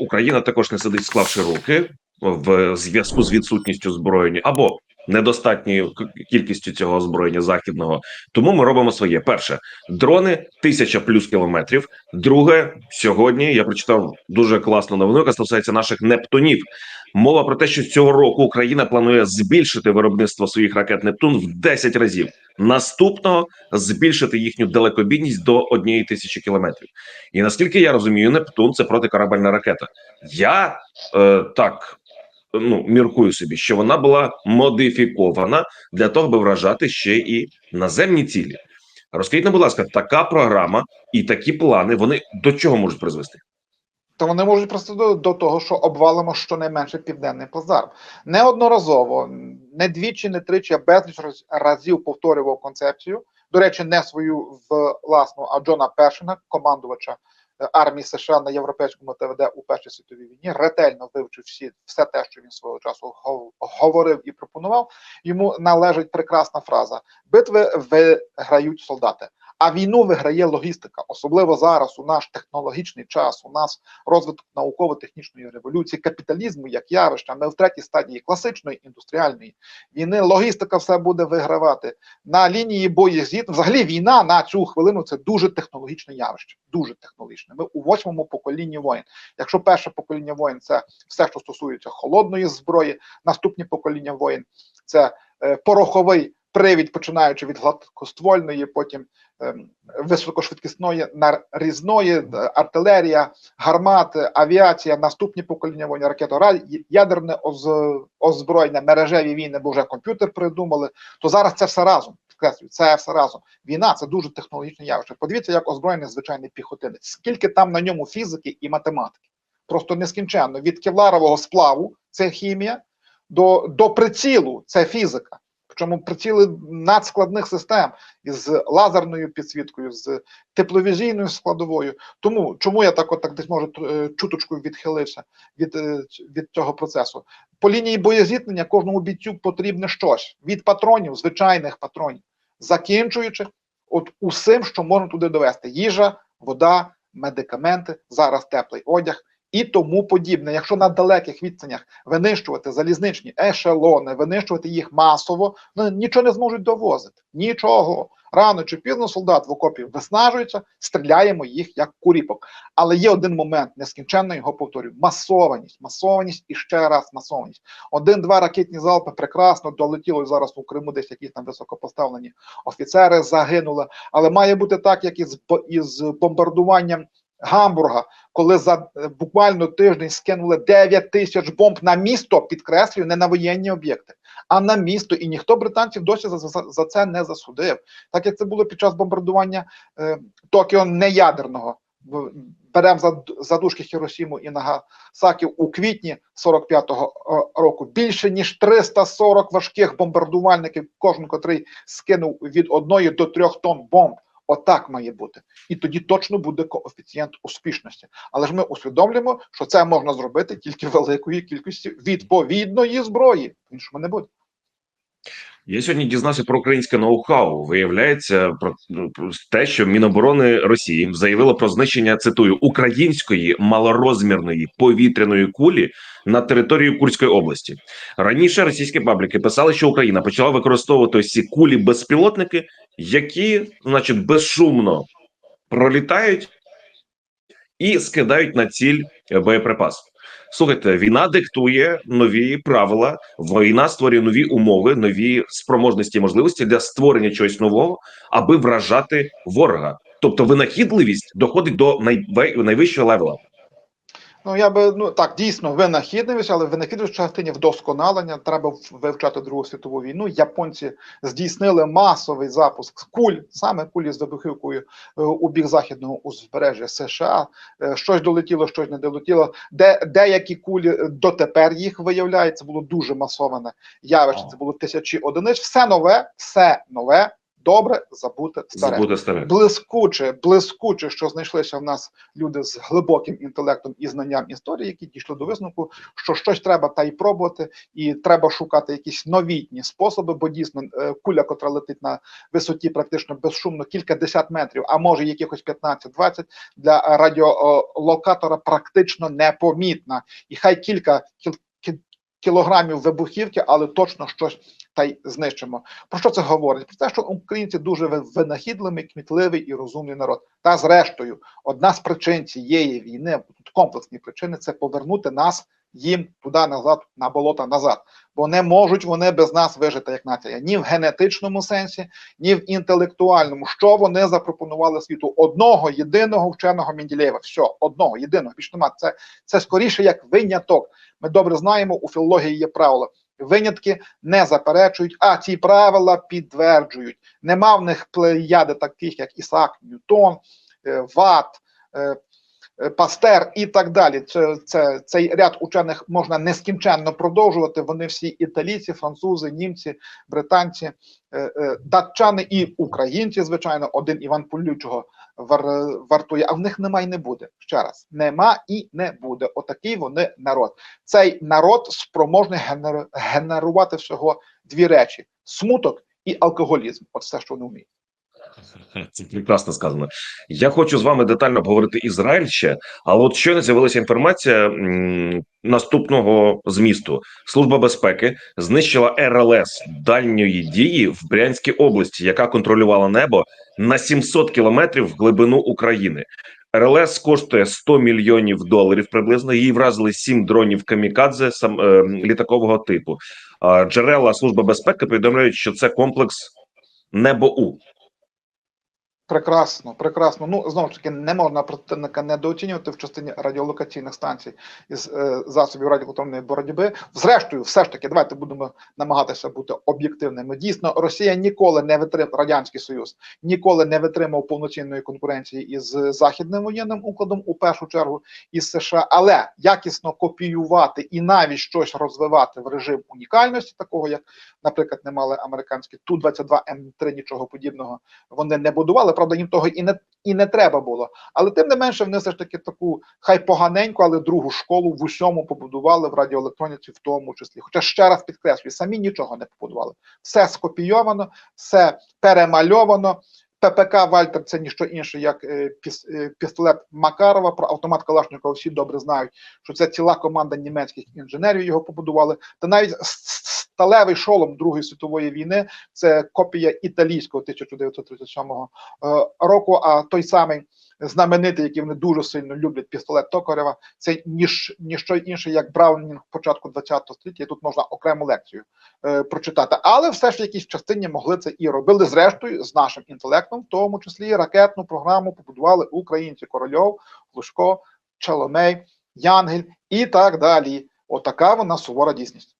Україна також не сидить, склавши руки в зв'язку з відсутністю зброєння або недостатньою кількістю цього озброєння західного. Тому ми робимо своє. Перше дрони тисяча плюс кілометрів. Друге, сьогодні я прочитав дуже класну новину, яка стосується наших нептунів. Мова про те, що цього року Україна планує збільшити виробництво своїх ракет Нептун в 10 разів. Наступного збільшити їхню далекобійність до однієї тисячі кілометрів. І наскільки я розумію, Нептун це протикорабельна ракета. Я е, так ну міркую собі, що вона була модифікована для того, аби вражати ще і наземні цілі. Розкажіть, будь ласка, така програма і такі плани вони до чого можуть призвести? То вони можуть просто до, до того, що обвалимо щонайменше південний плацдарм. Неодноразово, не двічі, не тричі, а безліч разів повторював концепцію. До речі, не свою власну, а Джона Першина, командувача армії США на європейському ТВД у Першій світовій війні, ретельно вивчив всі все те, що він свого часу говорив і пропонував. Йому належить прекрасна фраза: битви виграють солдати. А війну виграє логістика, особливо зараз, у наш технологічний час, у нас розвиток науково-технічної революції, капіталізму як явища. Ми в третій стадії класичної індустріальної війни. Логістика все буде вигравати на лінії боєзіт. Взагалі, війна на цю хвилину це дуже технологічне явище. Дуже технологічне. Ми у восьмому поколінні воїн. Якщо перше покоління воїн це все, що стосується холодної зброї, наступні покоління воїн це е, пороховий привід, починаючи від гладкоствольної, потім високошвидкісної нарізної, е, артилерія, гармати, авіація, наступні покоління воїн, ракетора, ядерне оз- озброєння, мережеві війни, бо вже комп'ютер придумали. То зараз це все разом. Це все разом. Війна це дуже технологічне явище. Подивіться, як озброєний звичайний піхотинець. Скільки там на ньому фізики і математики? Просто нескінченно. Від кевларового сплаву це хімія, до, до прицілу це фізика. Причому приціли надскладних систем із лазерною підсвіткою, з тепловізійною складовою. Тому чому я так от так десь може е, чуточку відхилився від, е, від цього процесу? По лінії боєзіткнення кожному бійцю потрібне щось від патронів, звичайних патронів, закінчуючи от усім, що можна туди довести: їжа, вода, медикаменти, зараз теплий одяг. І тому подібне, якщо на далеких відстанях винищувати залізничні ешелони, винищувати їх масово, ну нічого не зможуть довозити. Нічого. Рано чи пізно солдат в окопі виснажується, стріляємо їх як куріпок. Але є один момент, нескінченно його повторюю: масованість, масованість і ще раз масованість. Один-два ракетні залпи прекрасно долетіло зараз у Криму, десь якісь там високопоставлені офіцери загинули. Але має бути так, як бо- із бомбардуванням Гамбурга, коли за е, буквально тиждень скинули 9 тисяч бомб на місто, підкреслюю, не на воєнні об'єкти, а на місто. І ніхто британців досі за, за, за це не засудив. Так як це було під час бомбардування е, Токіо неядерного. Беремо за, за дужки Хіросіму і Нагасакі у квітні 45-го е, року більше ніж 340 важких бомбардувальників, кожен котрий скинув від одної до трьох тонн бомб. Отак має бути, і тоді точно буде коефіцієнт успішності. Але ж ми усвідомлюємо, що це можна зробити тільки великої кількості відповідної зброї. Іншому не буде. Я сьогодні дізнався про українське ноу-хау. Виявляється про, ну, те, що Міноборони Росії заявило про знищення цитую української малорозмірної повітряної кулі на території Курської області. Раніше російські пабліки писали, що Україна почала використовувати ці кулі безпілотники, які, значить, безшумно пролітають і скидають на ціль боєприпас. Слухайте, війна диктує нові правила, війна створює нові умови, нові спроможності і можливості для створення чогось нового, аби вражати ворога. Тобто винахідливість доходить до найвищого левела. Ну я би ну так дійсно винахідливість, але винахідливість в частині вдосконалення. Треба вивчати Другу світову війну. Японці здійснили масовий запуск куль, саме кулі з вибухівкою е, у бік західного узбережжя США. Е, Щось долетіло, щось не долетіло. Де деякі кулі дотепер їх виявляють. Це було дуже масоване явище. Це було тисячі одиниць. Все нове, все нове. Добре забути старе. Забути старе. Блискуче, блискуче, що знайшлися в нас люди з глибоким інтелектом і знанням історії, які дійшли до висновку, що щось треба та й пробувати, і треба шукати якісь новітні способи, бо дійсно е, куля, котра летить на висоті практично безшумно кілька десят метрів, а може якихось 15-20, для радіолокатора практично непомітна. І хай кілька кіл, кілограмів вибухівки, але точно щось та й знищимо. Про що це говорить? Про те, що українці дуже ви- винахідливий, кмітливий і розумний народ. Та зрештою, одна з причин цієї війни, тут комплексні причини, це повернути нас їм туди назад, на болота назад. Бо не можуть вони без нас вижити як нація ні в генетичному сенсі, ні в інтелектуальному. Що вони запропонували світу? Одного єдиного вченого Менділеєва. Все, одного єдиного. Більш нема. Це, це скоріше як виняток. Ми добре знаємо, у філології є правило. Винятки не заперечують, а ці правила підтверджують. Нема в них плеяди таких, як Ісаак Ньютон, е, Ват, е, е, Пастер і так далі. Це, це, цей ряд учених можна нескінченно продовжувати. Вони всі італійці, французи, німці, британці, датчани і українці, звичайно, один Іван Полючого вартує, а в них нема і не буде. Ще раз, нема і не буде. Отакий вони народ. Цей народ спроможний генер, генерувати всього дві речі: смуток і алкоголізм. От все, що вони вміють. Це прекрасно сказано. Я хочу з вами детально обговорити Ізраїль ще, але от щойно з'явилася інформація наступного змісту. Служба безпеки знищила РЛС дальньої дії в Брянській області, яка контролювала небо на 700 кілометрів в глибину України. РЛС коштує 100 мільйонів доларів приблизно. Її вразили сім дронів камікадзе сам е, літакового типу. Е, джерела служби безпеки повідомляють, що це комплекс НЕБОУ. Прекрасно, прекрасно. Ну знову ж таки, не можна противника недооцінювати в частині радіолокаційних станцій із е, засобів радіоелектронної боротьби. Зрештою, все ж таки, давайте будемо намагатися бути об'єктивними. Дійсно, Росія ніколи не витримав радянський союз, ніколи не витримав повноцінної конкуренції із західним воєнним укладом, у першу чергу із США, але якісно копіювати і навіть щось розвивати в режим унікальності, такого як, наприклад, не мали американські ту 22 м 3 нічого подібного. Вони не будували. Правда, їм того і не і не треба було. Але тим не менше, вони все ж таки таку хай поганеньку, але другу школу в усьому побудували в радіоелектроніці, в тому числі. Хоча ще раз підкреслюю, самі нічого не побудували. Все скопійовано, все перемальовано. ППК Вальтер це ніщо інше, як е, е, пістолет Макарова. Про автомат Калашникова всі добре знають, що це ціла команда німецьких інженерів його побудували. Та навіть сталевий шолом Другої світової війни це копія італійського 1937 е, року. А той самий знаменитий, який вони дуже сильно люблять, пістолет Токарева, це ніж ніщо інше, як Браунінг початку 20 століття. Тут можна окрему лекцію е, прочитати. Але все ж в якійсь частині могли це і робили. Зрештою, з нашим інтелектом, в тому числі ракетну програму побудували українці Корольов, Глушко, Чаломей, Янгель і так далі. Отака вона сувора дійсність.